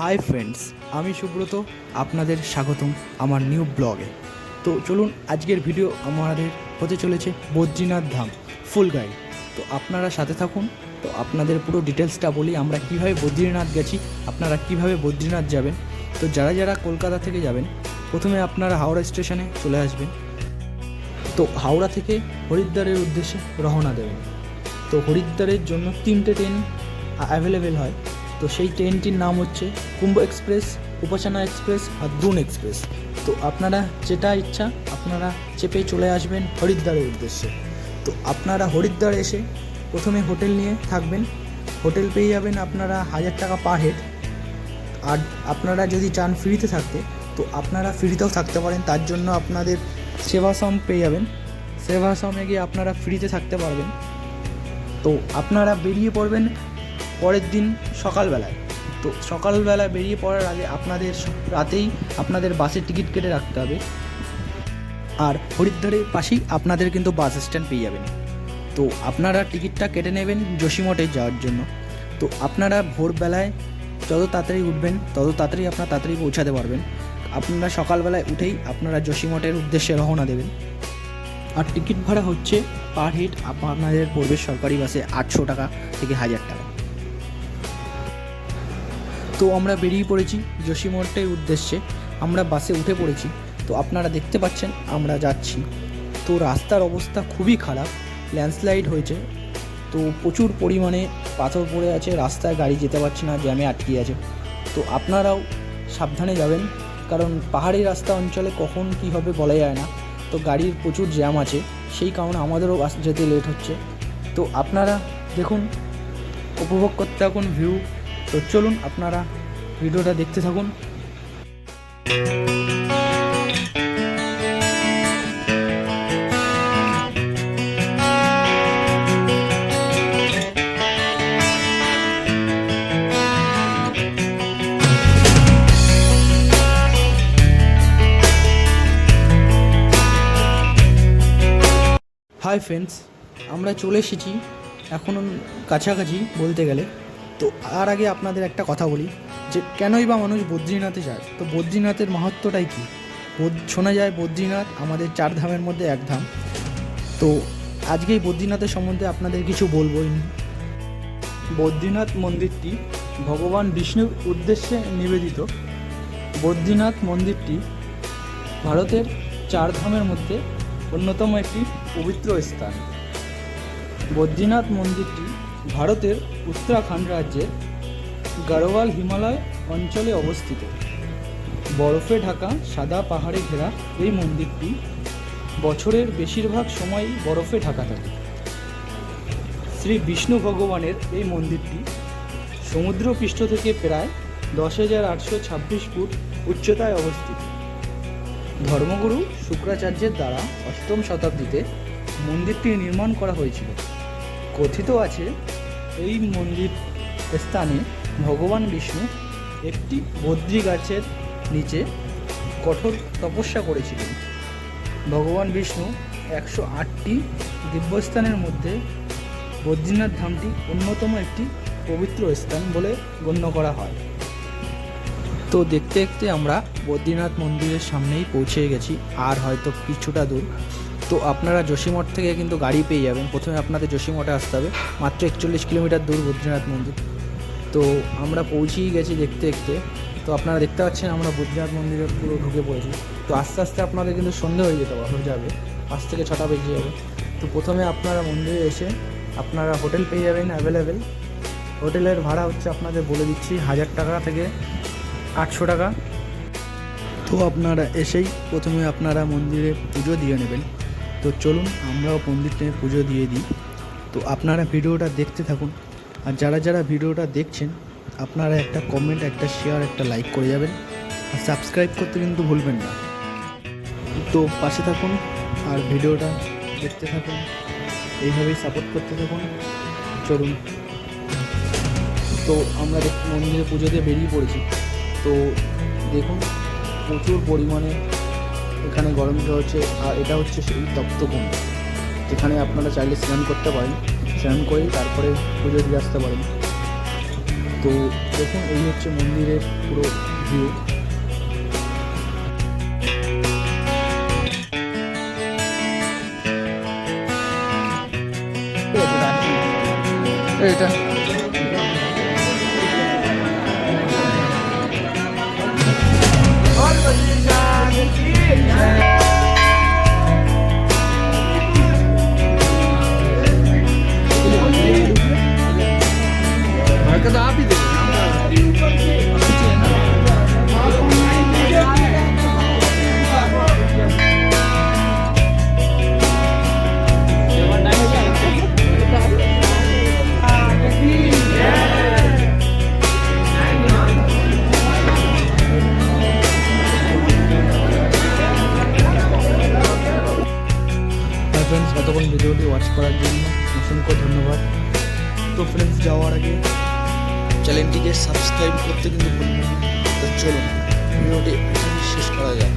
Hi friends, আমি সুব্রত, আপনাদের স্বাগতম আমার নিউ ব্লগে। তো চলুন, আজকের ভিডিও আমাদের হতে চলেছে বদ্রীনাথ ধাম ফুল গাইড তো আপনারা সাথে থাকুন, তো আপনাদের পুরো ডিটেলসটা বলি আমরা কীভাবে বদ্রীনাথ গেছি, আপনারা কীভাবে বদ্রীনাথ যাবেন। তো যারা যারা কলকাতা থেকে যাবেন, প্রথমে আপনারা হাওড়া স্টেশনে চলে আসবেন। তো হাওড়া থেকে হরিদ্বারের উদ্দেশ্যে রওনা দেবেন। তো হরিদ্বারের জন্য তিনটে ট্রেন অ্যাভেলেবেল হয়। তো সেই ট্রেনটির নাম হচ্ছে কুম্ভ এক্সপ্রেস, উপাসনা এক্সপ্রেস আর দ্রুন এক্সপ্রেস। তো আপনারা যেটা ইচ্ছা, আপনারা চেপে চলে আসবেন হরিদ্বারের উদ্দেশ্যে। তো আপনারা হরিদ্বার এসে প্রথমে হোটেল নিয়ে থাকবেন। হোটেল পেয়ে যাবেন আপনারা হাজার টাকা পার হেড। আর আপনারা যদি চান ফ্রিতে থাকতে, তো আপনারা ফ্রিতেও থাকতে পারেন। তার জন্য আপনাদের সেবাশ্রম পেয়ে যাবেন। সেবাশ্রমে গিয়ে আপনারা ফ্রিতে থাকতে পারবেন। তো আপনারা বেরিয়ে পড়বেন পরের দিন সকালবেলায়। তো সকালবেলা বেরিয়ে পড়ার আগে আপনাদের রাতেই আপনাদের বাসের টিকিট কেটে রাখতে হবে। আর হরিদ্বারের পাশেই আপনাদের কিন্তু বাস স্ট্যান্ড পেয়ে যাবেন। তো আপনারা টিকিটটা কেটে নেবেন যোশীমঠে যাওয়ার জন্য। তো আপনারা ভোরবেলায় যত তাড়াতাড়ি উঠবেন, তত তাড়াতাড়ি আপনারা তাড়াতাড়ি পৌঁছাতে পারবেন। আপনারা সকালবেলায় উঠেই আপনারা যোশীমঠের উদ্দেশ্যে রওনা দেবেন। আর টিকিট ভাড়া হচ্ছে পার হেড আপনাদের পড়বে সরকারি বাসে আটশো টাকা থেকে হাজার টাকা। তো আমরা বেরিয়ে পড়েছি যোশীমঠের উদ্দেশ্যে। আমরা বাসে উঠে পড়েছি। তো আপনারা দেখতে পাচ্ছেন, আমরা যাচ্ছি। তো রাস্তার অবস্থা খুবই খারাপ, ল্যান্ডস্লাইড হয়েছে। তো প্রচুর পরিমাণে পাথর পড়ে আছে, রাস্তায় গাড়ি যেতে পারছে না, জ্যামে আটকে আছে। তো আপনারাও সাবধানে যাবেন, কারণ পাহাড়ি রাস্তা অঞ্চলে কখন কী হবে বলা যায় না। তো গাড়ির প্রচুর জ্যাম আছে, সেই কারণে আমাদেরও যেতে লেট হচ্ছে। তো আপনারা দেখুন, উপভোগ করতে থাকুন, ভিউ। তো চলুন আপনারা ভিডিওটা দেখতে থাকুন। হাই ফ্রেন্ডস আমরা চলে এসেছি এখন কাছাকাছি বলতে গেলে। তো আর আগে আপনাদের একটা কথা বলি, যে কেনই বা মানুষ বদ্রীনাথে যায়? তো বদ্রীনাথের মাহাত্মটাই কী? শোনা যায় বদ্রীনাথ আমাদের চার ধামের মধ্যে এক ধাম। তো আজকেই বদ্রীনাথের সম্বন্ধে আপনাদের কিছু বলব। বদ্রীনাথ মন্দিরটি ভগবান বিষ্ণুর উদ্দেশ্যে নিবেদিত। বদ্রীনাথ মন্দিরটি ভারতের চার ধামের মধ্যে অন্যতম একটি পবিত্র স্থান। বদ্রীনাথ মন্দিরটি ভারতের উত্তরাখণ্ড রাজ্যের গাড়োয়াল হিমালয় অঞ্চলে অবস্থিত। বরফে ঢাকা সাদা পাহাড়ে ঘেরা এই মন্দিরটি বছরের বেশিরভাগ সময়ই বরফে ঢাকা থাকে। শ্রী বিষ্ণু ভগবানের এই মন্দিরটি সমুদ্রপৃষ্ঠ থেকে প্রায় দশ হাজার আটশো ছাব্বিশ ফুট উচ্চতায় অবস্থিত। ধর্মগুরু শুক্রাচার্যের দ্বারা অষ্টম শতাব্দীতে মন্দিরটি নির্মাণ করা হয়েছিল। কথিত আছে, এই মন্দির স্থানে ভগবান বিষ্ণু একটি বদ্রী গাছের নিচে কঠোর তপস্যা করেছিলেন। ভগবান বিষ্ণু একশো আটটি দিব্যস্থানের মধ্যে বদ্রীনাথ ধামটি অন্যতম একটি পবিত্র স্থান বলে গণ্য করা হয়। তো দেখতে দেখতে আমরা বদ্রীনাথ মন্দিরের সামনেই পৌঁছে গেছি, আর হয়তো কিছুটা দূর। তো আপনারা যোশীমঠ থেকে কিন্তু গাড়ি পেয়ে যাবেন। প্রথমে আপনাদের যোশীমঠে আসতে হবে। মাত্র একচল্লিশ কিলোমিটার দূর বদ্রীনাথ মন্দির। তো আমরা পৌঁছেই গেছি দেখতে দেখতে। তো আপনারা দেখতে পাচ্ছেন আমরা বদ্রীনাথ মন্দিরে পুরো ঢুকে পড়েছি। তো আস্তে আস্তে আপনাদের কিন্তু সন্ধে হয়ে যেতে হবে যাবে। পাঁচ থেকে ছটা বেজে যাবে। তো প্রথমে আপনারা মন্দিরে এসে আপনারা হোটেল পেয়ে যাবেন অ্যাভেলেবেল। হোটেলের ভাড়া হচ্ছে আপনাদের বলে দিচ্ছি, হাজার টাকা থেকে আটশো টাকা। তো আপনারা এসেই প্রথমে আপনারা মন্দিরে পুজো দিয়ে নেবেন। তো চলুন আমরাও মন্দিরটা পুজো দিয়ে দিই। তো আপনারা ভিডিওটা দেখতে থাকুন। আর যারা যারা ভিডিওটা দেখছেন, আপনারা একটা কমেন্ট একটা শেয়ার একটা লাইক করে যাবেন। আর সাবস্ক্রাইব করতে কিন্তু ভুলবেন না। তো পাশে থাকুন আর ভিডিওটা দেখতে থাকুন। এইভাবেই সাপোর্ট করতে থাকুন। চলুন। তো আমরা মন্দিরে পুজো দিয়ে বেরিয়ে পড়েছি। তো দেখুন প্রচুর পরিমাণে এখানে গরম জল হচ্ছে আর এটা হচ্ছে সেই তপ্তকুণ্ড। যেখানে আপনারা চাইলে স্নান করতে পারেন। স্নান করেই তারপরে পুজো দিয়ে আসতে পারেন। তো দেখুন এই হচ্ছে মন্দিরের পুরো ভিউ এটা Yeah. ওয়াচ করার জন্য। অসংখ্য ধন্যবাদ। তো ফ্রেন্ডস যাওয়ার আগে চ্যানেলটিকে সাবস্ক্রাইব করতে কিন্তু ভুলবেন না। তো চলুন, ভিডিওটি শেষ করা যায়